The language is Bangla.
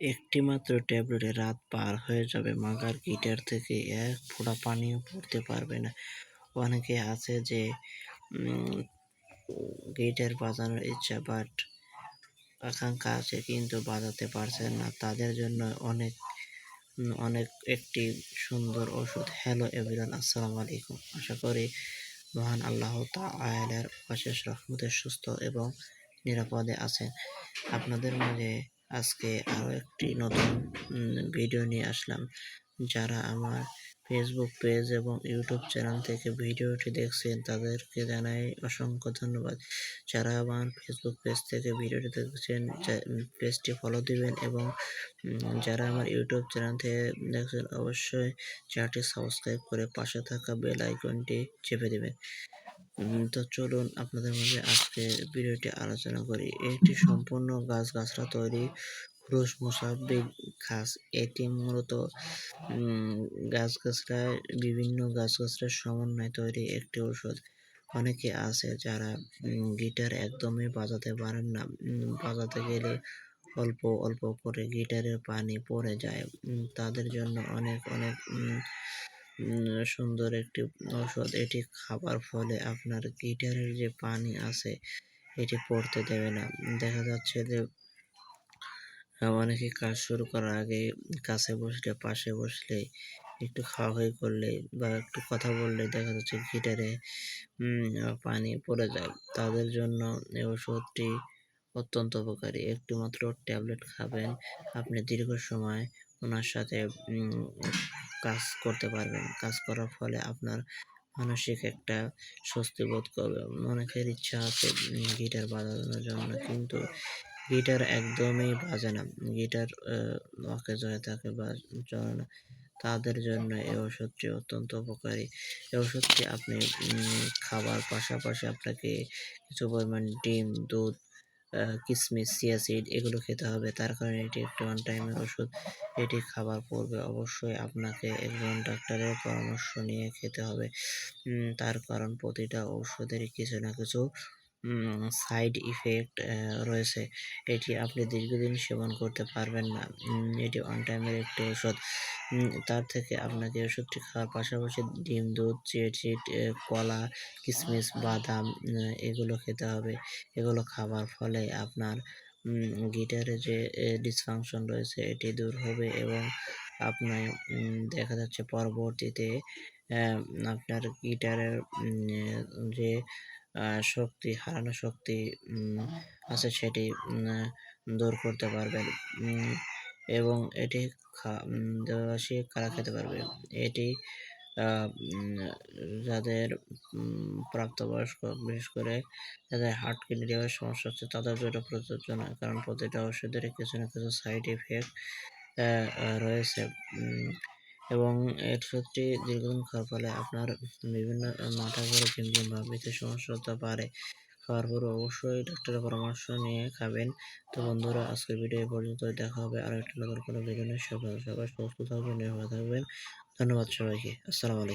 একটি মাত্র ট্যাবলেটে রাত পার হয়ে যাবে, মাগার গিটার থেকে এক ফোঁটা পানিও পড়তে পারবে না। অনেকে আছে যে গিটার বাজানোর ইচ্ছা, বাট আকাঙ্ক্ষা আছে কিন্তু বাজাতে পারছেন না। তাদের জন্য অনেক অনেক একটি সুন্দর ওষুধ। হ্যালো এভরিওয়ান আসসালামু আলাইকুম। আশা করি মহান আল্লাহ তাআলার অশেষ রহমতে সুস্থ এবং নিরাপদে আছেন। আপনাদের মাঝে আজকে আরও একটি নতুন ভিডিও নিয়ে আসলাম। যারা আমার ফেসবুক পেজ এবং ইউটিউব চ্যানেল থেকে ভিডিওটি দেখছেন, তাদেরকে জানাই অসংখ্য ধন্যবাদ। যারা আমার ফেসবুক পেজ থেকে ভিডিওটি দেখছেন পেজটি ফলো দিবেন এবং যারা আমার ইউটিউব চ্যানেল থেকে দেখছেন, অবশ্যই চ্যানেলটি সাবস্ক্রাইব করে পাশে থাকা বেল আইকনটি চেপে দেবেন। তো চলুন আপনাদের মাঝে আজকে ভিডিওটি আলোচনা করি। এটি সম্পূর্ণ গাছ গাছরা তৈরি, ক্রুশ মোসাব্বিক ঘাস। এটি মূলত গাছ গাছড়ায় বিভিন্ন গাছ গাছড়ার সমন্বয়ে তৈরি একটি ওষুধ অনেকে আছে যারা গিটার একদমই বাজাতে পারেন না। বাজাতে গেলে অল্প অল্প করে গিটারের পানি পড়ে যায়। তাদের জন্য অনেক অনেক সুন্দর একটি ঔষধ। এটি খাবার ফলে আপনার গিটারের যে পানি আছে, এটি পড়তে দেবে না। দেখা যাচ্ছে যে অনেকে কাজ শুরু করার আগে কাছে বসলে, পাশে বসলে, একটু খাওয়াখাওয়ি করলে বা একটু কথা বললে দেখা যাচ্ছে গিটারে পানি পড়ে যায়। তাদের জন্য এই ওষুধটি অত্যন্ত উপকারী। একটি মাত্র ট্যাবলেট খাবেন। আপনি দীর্ঘ সময় ওনার সাথে কাজ করতে পারবেন। কাজ করার ফলে আপনার মানসিক একটা স্বস্তি বোধ করবে। অনেকের ইচ্ছা আছে গিটার বাজানোর জন্য, কিন্তু গিটার একদমই বাজে না। গিটার অকেজ হয়ে থাকে বা না। তাদের জন্য এই ওষুধটি অত্যন্ত উপকারী। এই ওষুধটি আপনি খাবার পাশাপাশি আপনাকে কিছু পরিমাণ ডিম, দুধ কিশমিশ সিয়া সিড এগুলো খেতে হবে। তার কারণে এটি একটি ওয়ান টাইমের ওষুধ। এটি খাবার পূর্বে অবশ্যই আপনাকে একজন ডাক্তারের পরামর্শ নিয়ে খেতে হবে। তার কারণ প্রতিটা ওষুধেরই কিছু না কিছু সাইড ইফেক্ট রয়েছে। এটি আপনি দীর্ঘদিন সেবন করতে পারবেন না। এটি অন টাইমের একটি ওষুধ তার থেকে আপনাকে ওষুধটি খাওয়ার পাশাপাশি ডিম, দুধ, চিট চিট কলা কিশমিশ বাদাম এগুলো খেতে হবে। এগুলো খাবার ফলে আপনার গিটারে যে ডিসফাংশন রয়েছে, এটি দূর হবে এবং আপনার দেখা যাচ্ছে পরবর্তীতে আপনার গিটারের যে শক্তি, হারানো শক্তি আছে সেটি দূর করতে পারবেন এবং এটি দেশি কারা খেতে পারবে। এটি যাদের প্রাপ্তবয়স্ক, বিশেষ করে যাদের হার্ট কিডনি সমস্যা হচ্ছে, তাদের জন্য প্রযোজ্য নয়। কারণ প্রতিটা ওষুধের কিছু না কিছু সাইড ইফেক্ট রয়েছে। এবং এর সত্যি দীর্ঘদিন খাওয়ার ফলে আপনার বিভিন্ন মাথা ঘুরে ঝিমঝিম ভাব সমস্যা হতে পারে। খাওয়ার পরে অবশ্যই ডাক্তারের পরামর্শ নিয়ে খাবেন। তো বন্ধুরা, আজকের ভিডিও পর্যন্ত। দেখা হবে আর একটা নতুন কোনো ভিডিও নিয়ে। সবাই সবাই সুস্থ থাকবেন, নিরাপদ থাকবেন। ধন্যবাদ সবাইকে। আসসালামু আলাইকুম।